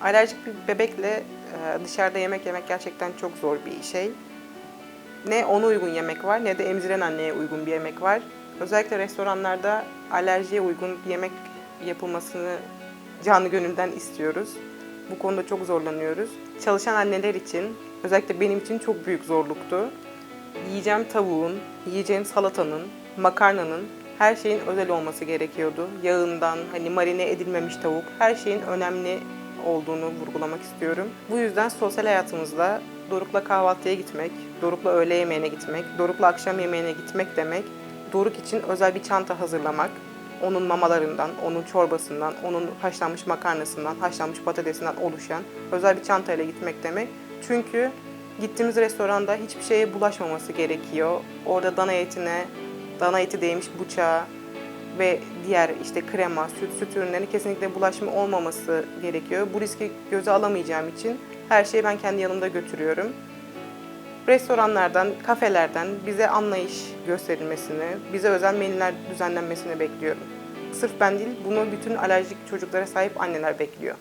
Alerjik bir bebekle e, dışarıda yemek yemek gerçekten çok zor bir şey. Ne ona uygun yemek var ne de emziren anneye uygun bir yemek var. Özellikle restoranlarda alerjiye uygun yemek yapılmasını canı gönülden istiyoruz. Bu konuda çok zorlanıyoruz. Çalışan anneler için, özellikle benim için çok büyük zorluktu. Yiyeceğim tavuğun, yiyeceğim salatanın, makarnanın her şeyin özel olması gerekiyordu. Yağından, hani marine edilmemiş tavuk, her şeyin önemli olduğunu vurgulamak istiyorum. Bu yüzden sosyal hayatımızda Doruk'la kahvaltıya gitmek, Doruk'la öğle yemeğine gitmek, Doruk'la akşam yemeğine gitmek demek, Doruk için özel bir çanta hazırlamak, onun mamalarından, onun çorbasından, onun haşlanmış makarnasından, haşlanmış patatesinden oluşan özel bir çantayla gitmek demek. Çünkü gittiğimiz restoranda hiçbir şeye bulaşmaması gerekiyor. Orada dana etine, dana eti değmiş bıçağa ve diğer işte krema, süt, süt ürünlerine kesinlikle bulaşma olmaması gerekiyor. Bu riski göze alamayacağım için her şeyi ben kendi yanımda götürüyorum. Restoranlardan, kafelerden bize anlayış gösterilmesini, bize özel menüler düzenlenmesini bekliyorum. Sırf ben değil, bunu bütün alerjik çocuklara sahip anneler bekliyor.